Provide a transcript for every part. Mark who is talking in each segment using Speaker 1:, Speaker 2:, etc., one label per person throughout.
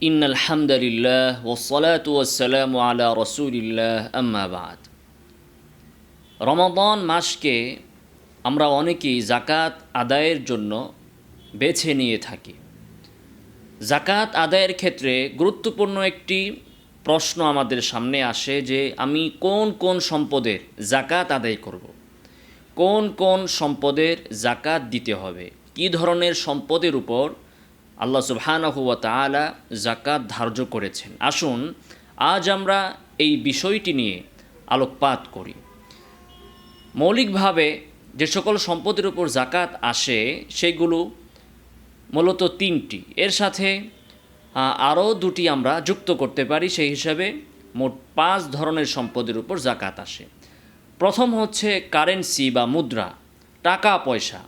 Speaker 1: In আলহামদুলিল্লাহ ওসলাত ওসালাম আলা রসুলিল্লাহ আম্মাবাদ রমাদন মাসকে আমরা অনেকেই জাকাত আদায়ের জন্য বেছে নিয়ে থাকি। জাকাত আদায়ের ক্ষেত্রে গুরুত্বপূর্ণ একটি প্রশ্ন আমাদের সামনে আসে যে আমি কোন কোন সম্পদের জাকাত আদায় করব। কোন কোন সম্পদের জাকাত দিতে হবে? কি ধরনের সম্পদের উপর আল্লাহ সুবহানাহু ওয়া তাআলা জাকাত ধার্য করেছেন। আসুন, আজ আমরা এই বিষয়টি নিয়ে আলোকপাত করি। মৌলিকভাবে যে সকল সম্পদের উপর জাকাত আসে, সেগুলো মূলত তিনটি। এর সাথে আরও দুটি আমরা যুক্ত করতে পারি, সেই হিসাবে মোট পাঁচ ধরনের সম্পদের উপর জাকাত আসে। প্রথম হচ্ছে কারেন্সি বা মুদ্রা টাকা পয়সা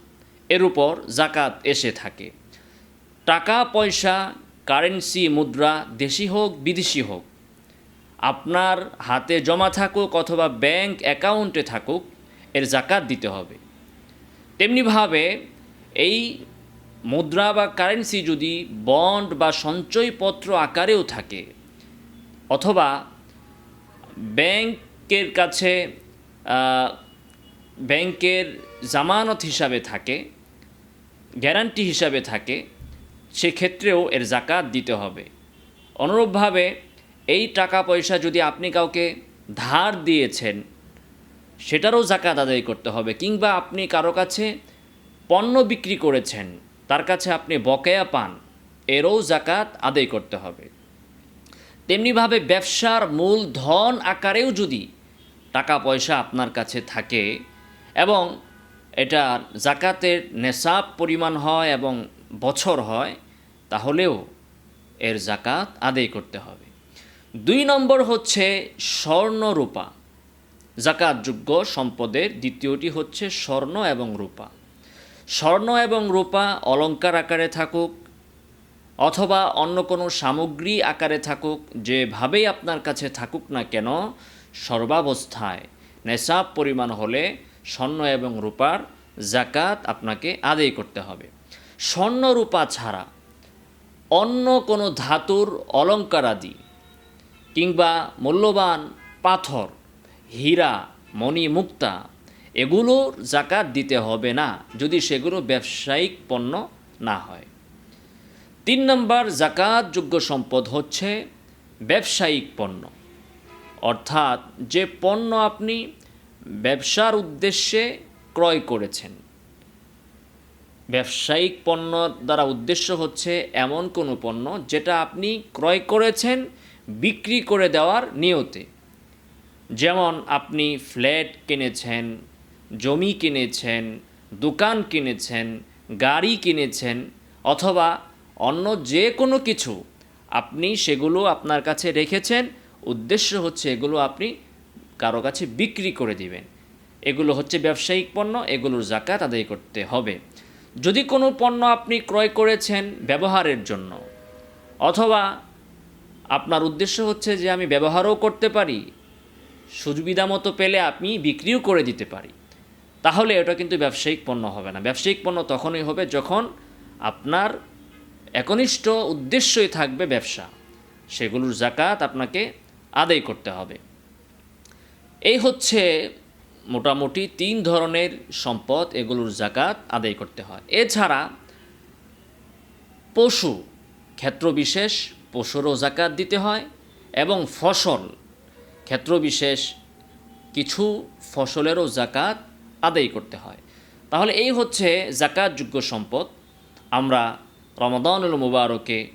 Speaker 1: এর উপর জাকাত এসে থাকে। টাকা, পয়সা কারেন্সি মুদ্রা, দেশি হোক, বিদেশি হোক, আপনার হাতে জমা থাকুক অথবা ব্যাংক অ্যাকাউন্টে থাকুক, এর জাকাত দিতে হবে। তেমনিভাবে এই মুদ্রা বা কারেন্সি যদি বন্ড বা সঞ্চয়পত্র আকারেও থাকে, অথবা ব্যাংকের কাছে ব্যাংকের জামানত হিসাবে থাকে গ্যারান্টি হিসাবে থাকে সেক্ষেত্রেও এর জাকাত দিতে হবে। অনুরূপভাবে, এই টাকা পয়সা যদি আপনি কাউকে ধার দিয়েছেন, সেটারও জাকাত আদায় করতে হবে কিংবা আপনি কারও কাছে পণ্য বিক্রি করেছেন, তার কাছে আপনি বকেয়া পান, এরও জাকাত আদায় করতে হবে। তেমনিভাবে ব্যবসার মূল ধন আকারেও যদি টাকা পয়সা আপনার কাছে থাকে এবং এটা জাকাতের নেশাব পরিমাণ হয় এবং বছর হয় তাহলেও এর জাকাত আদায় করতে হবে। দুই নম্বর হচ্ছে স্বর্ণ রূপা। জাকাতযোগ্য সম্পদের দ্বিতীয়টি হচ্ছে স্বর্ণ এবং রূপা। স্বর্ণ এবং রূপা অলঙ্কার আকারে থাকুক অথবা অন্য কোনো সামগ্রী আকারে থাকুক, যেভাবেই আপনার কাছে থাকুক না কেন, সর্বাবস্থায় নেশাব পরিমাণ হলে স্বর্ণ এবং রূপার জাকাত আপনাকে আদায় করতে হবে। স্বর্ণ রূপা ছাড়া অন্য কোনো ধাতুর অলঙ্কার আদি কিংবা মূল্যবান পাথর, হীরা মণি মুক্তা এগুলোর জাকাত দিতে হবে না যদি সেগুলো ব্যবসায়িক পণ্য না হয়। তিন নম্বর জাকাতযোগ্য সম্পদ হচ্ছে ব্যবসায়িক পণ্য। অর্থাৎ যে পণ্য আপনি ব্যবসার উদ্দেশ্যে ক্রয় করেছেন ব্যবসায়িক পণ্য দ্বারা উদ্দেশ্য হচ্ছে এমন কোনো পণ্য যেটা আপনি ক্রয় করেছেন, বিক্রি করে দেওয়ার নিয়তে। যেমন আপনি ফ্ল্যাট কিনেছেন, জমি কিনেছেন, দোকান কিনেছেন, গাড়ি কিনেছেন, অথবা অন্য যে কোনো কিছু আপনি সেগুলো আপনার কাছে রেখেছেন, উদ্দেশ্য হচ্ছে এগুলো আপনি কারও কাছে বিক্রি করে দিবেন। এগুলো হচ্ছে ব্যবসায়িক পণ্য, এগুলোর জাকাত আদায় করতে হবে। যদি কোনো পণ্য আপনি ক্রয় করেছেন ব্যবহারের জন্য, অথবা আপনার উদ্দেশ্য হচ্ছে যে আমি ব্যবহারও করতে পারি, সুবিধা মতো পেলে আপনি বিক্রিও করে দিতে পারি, তাহলে এটা কিন্তু ব্যবসায়িক পণ্য হবে না। ব্যবসায়িক পণ্য তখনই হবে যখন আপনার একনিষ্ঠ উদ্দেশ্যই থাকবে ব্যবসা। সেগুলোর জাকাত আপনাকে আদায় করতে হবে। এই হচ্ছে মোটামুটি তিন ধরনের সম্পদ এগুলোর জাকাত আদায় করতে হয়। এছাড়া পশু ক্ষেত্রবিশেষ পশুরও জাকাত দিতে হয় এবং ফসল ক্ষেত্রবিশেষ কিছু ফসলেরও জাকাত আদায় করতে হয়। তাহলে এই হচ্ছে জাকাতযোগ্য সম্পদ। আমরা রমাদানুল মুবারকে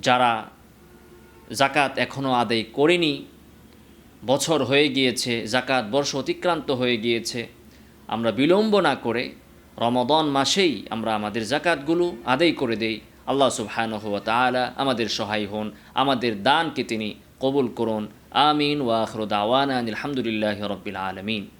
Speaker 1: যারা জাকাত এখনও আদায় করেনি বছর হয়ে গিয়েছে, জাকাত বর্ষ অতিক্রান্ত হয়ে গিয়েছে। আমরা বিলম্ব না করে রমদন মাসেই আমরা আমাদের জাকাতগুলো আদায় করে দেই। আল্লাহ সুবহানহ তালা আমাদের সহায় হন, আমাদের দানকে তিনি কবুল করুন। আমিন ওয়াখরুদ আওয়ান আলহামদুলিল্লাহ রবিল আলমিন।